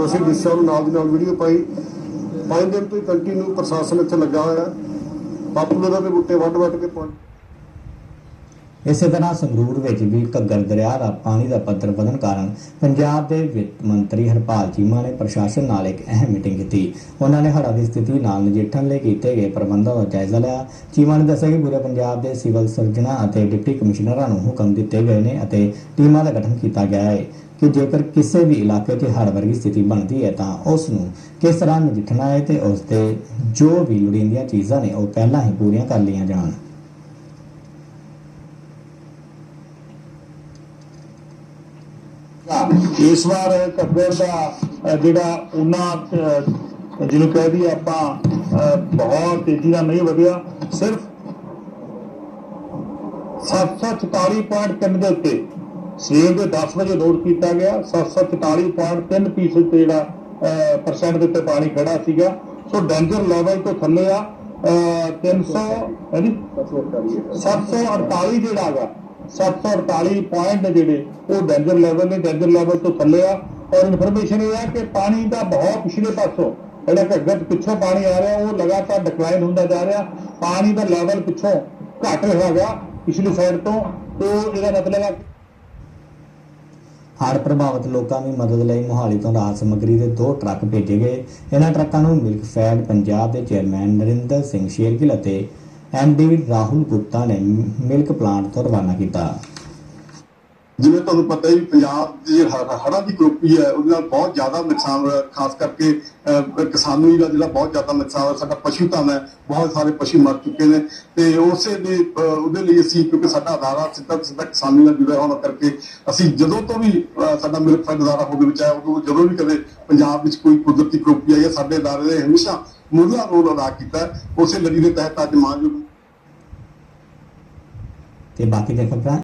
ਸੋ ਅਸੀਂ ਦਿਸ਼ਾ ਨੂੰ ਨਾਲ ਦੀ ਨਾਲ ਵੀਡੀਓ ਪਾਈ। ਪੰਜ ਦਿਨ ਤੋਂ ਹੀ ਕੰਟੀਨਿਊ ਪ੍ਰਸ਼ਾਸਨ ਇੱਥੇ ਲੱਗਾ ਹੋਇਆ। ਹੈ ਪਾਪੂਲਰ ਦੇ ਬੁੱਟੇ ਵੱਢ ਵੱਢ ਕੇ ਇਸੇ ਤਰ੍ਹਾਂ ਸੰਗਰੂਰ ਵਿੱਚ ਵੀ ਘੱਗਰ ਦਰਿਆ ਦਾ ਪਾਣੀ ਦਾ ਪੱਧਰ ਵਧਣ ਕਾਰਨ ਪੰਜਾਬ ਦੇ ਵਿੱਤ ਮੰਤਰੀ ਹਰਪਾਲ ਚੀਮਾ ਨੇ ਪ੍ਰਸ਼ਾਸਨ ਨਾਲ ਇੱਕ ਅਹਿਮ ਮੀਟਿੰਗ ਕੀਤੀ। ਉਹਨਾਂ ਨੇ ਹੜ੍ਹਾਂ ਦੀ ਸਥਿਤੀ ਨਾਲ ਨਜਿੱਠਣ ਲਈ ਕੀਤੇ ਗਏ ਪ੍ਰਬੰਧਾਂ ਦਾ ਜਾਇਜ਼ਾ ਲਿਆ। ਚੀਮਾ ਨੇ ਦੱਸਿਆ ਕਿ ਪੂਰੇ ਪੰਜਾਬ ਦੇ ਸਿਵਲ ਸਰਜਨਾਂ ਅਤੇ ਡਿਪਟੀ ਕਮਿਸ਼ਨਰਾਂ ਨੂੰ ਹੁਕਮ ਦਿੱਤੇ ਗਏ ਨੇ ਅਤੇ ਟੀਮਾਂ ਦਾ ਗਠਨ ਕੀਤਾ ਗਿਆ ਹੈ ਕਿ ਜੇਕਰ ਕਿਸੇ ਵੀ ਇਲਾਕੇ 'ਚ ਹੜ੍ਹ ਵਰਗੀ ਸਥਿਤੀ ਬਣਦੀ ਹੈ ਤਾਂ ਉਸ ਨੂੰ ਕਿਸ ਤਰ੍ਹਾਂ ਨਜਿੱਠਣਾ ਹੈ ਤੇ ਉਸ 'ਤੇ ਜੋ ਵੀ ਲੋੜੀਂਦੀਆਂ ਚੀਜ਼ਾਂ ਨੇ ਉਹ ਪਹਿਲਾਂ ਹੀ ਪੂਰੀਆਂ ਕਰ ਲਈਆਂ ਜਾਣ। ਇਸ ਵਾਰ ਘੱਗਰ ਦਾ ਜਿਹੜਾ ਉਹਨਾਂ ਜਿਹਨੂੰ ਕਹਿ ਦਈਏ ਆਪਾਂ ਬਹੁਤ ਤੇਜ਼ੀ ਨਾਲ ਨਹੀਂ ਵਧਿਆ। ਸਿਰਫ 744.3 ਦੇ ਉੱਤੇ ਸਵੇਰ ਦੇ 10 ਵਜੇ ਨੋਟ ਕੀਤਾ ਗਿਆ। 744.3 ਫੀਸਦ ਤੇ ਜਿਹੜਾ ਪਰਸੈਂਟ ਦੇ ਉੱਤੇ ਪਾਣੀ ਖੜਾ ਸੀਗਾ। ਸੋ ਡੇਂਜਰ ਲੈਵਲ ਤੋਂ ਥੱਲੇ ਆ। ਅ, 300 ਹੈ ਜੀ 748 ਜਿਹੜਾ ਹੈਗਾ 748 ਪੁਆਇੰਟ ਨੇ ਜਿਹੜੇ, ਉਹ ਡੇਂਜਰ ਲੈਵਲ ਨੇ ਡੇਂਜਰ ਲੈਵਲ ਤੋਂ ਥੱਲੇ ਆ। ਔਰ ਇਨਫੋਰਮੇਸ਼ਨ ਇਹ ਹੈ ਕਿ ਪਾਣੀ ਦਾ ਬਹੁਤ ਪਿਛਲੇ ਪਾਸੋਂ, ਜਿਹੜਾ ਘੱਗਰ ਪਿੱਛੋਂ ਪਾਣੀ ਆ ਰਿਹਾ, ਉਹ ਲਗਾਤਾਰ ਡਿਕਲਾਈਨ ਹੁੰਦਾ ਜਾ ਰਿਹਾ। ਪਾਣੀ ਦਾ ਲੈਵਲ ਪਿੱਛੋਂ ਘਟ ਰਿਹਾ ਗਿਆ ਪਿਛਲੀ ਸਾਈਡ ਤੋਂ। ਤੋਂ ਇਹਦਾ ਮਤਲਬ ਹੈ ਹੜ੍ਹ ਪ੍ਰਭਾਵਿਤ ਲੋਕਾਂ ਦੀ ਮਦਦ ਲਈ ਮੁਹਾਲੀ ਤੋਂ ਰਾਹਤ ਸਮੱਗਰੀ ਦੇ ਦੋ ਟਰੱਕ ਭੇਜੇ ਗਏ। ਇਹਨਾਂ ਟਰੱਕਾਂ ਨੂੰ ਮਿਲਕ ਫੈਡ ਪੰਜਾਬ ਦੇ ਚੇਅਰਮੈਨ ਨਰਿੰਦਰ ਸਿੰਘ ਸ਼ੇਰਗਿੱਲ ਅਤੇ ਐਮਡੀ ਰਾਹੁਲ ਗੁਪਤਾ ਨੇ ਮਿਲਕ ਪਲਾਂਟ ਤੋਂ ਰਵਾਨਾ ਕੀਤਾ। ਜਿਵੇਂ ਤੁਹਾਨੂੰ ਪਤਾ ਹੀ ਪੰਜਾਬ ਦੀ ਹੜ੍ਹਾਂ ਦੀ ਕਰੋਪੀ ਹੈ, ਉਹਦੇ ਨਾਲ ਬਹੁਤ ਜ਼ਿਆਦਾ ਨੁਕਸਾਨ ਹੋਇਆ, ਖਾਸ ਕਰਕੇ ਕਿਸਾਨੀ ਦਾ ਜਿਹੜਾ ਬਹੁਤ ਜ਼ਿਆਦਾ ਨੁਕਸਾਨ ਹੋਇਆ, ਸਾਡਾ ਪਸ਼ੂ ਧਨ ਹੈ, ਬਹੁਤ ਸਾਰੇ ਪਸ਼ੂ ਮਰ ਚੁੱਕੇ ਨੇ। ਤੇ ਉਸੇ ਦੇ ਉਹਦੇ ਲਈ ਅਸੀਂ, ਕਿਉਂਕਿ ਸਾਡਾ ਅਦਾਰਾ ਸਿੱਧਾ ਸਿੱਧਾ ਕਿਸਾਨੀ ਨਾਲ ਜੁੜਿਆ ਹੋਣਾ ਕਰਕੇ ਅਸੀਂ ਜਦੋਂ ਤੋਂ ਵੀ ਸਾਡਾ ਮਿਲਕ ਫੈਡ ਅਦਾਰਾ ਹੋਦੇ ਵਿੱਚ ਆਇਆ ਉਦੋਂ ਜਦੋਂ ਵੀ ਕਦੇ ਪੰਜਾਬ ਵਿੱਚ ਕੋਈ ਕੁਦਰਤੀ ਕਰੋਪੀ ਆਈ ਹੈ, ਸਾਡੇ ਅਦਾਰੇ ਦੇ ਹਮੇਸ਼ਾ ਮੁੱਢਲਾ ਰੋਲ ਅਦਾ ਕੀਤਾ ਉਸੇ ਲੜੀ ਦੇ ਤਹਿਤ ਅੱਜ ਮਾਨਯੋਗ ਤੇ ਬਾਕੀ ਦੀਆਂ ਖਬਰਾਂ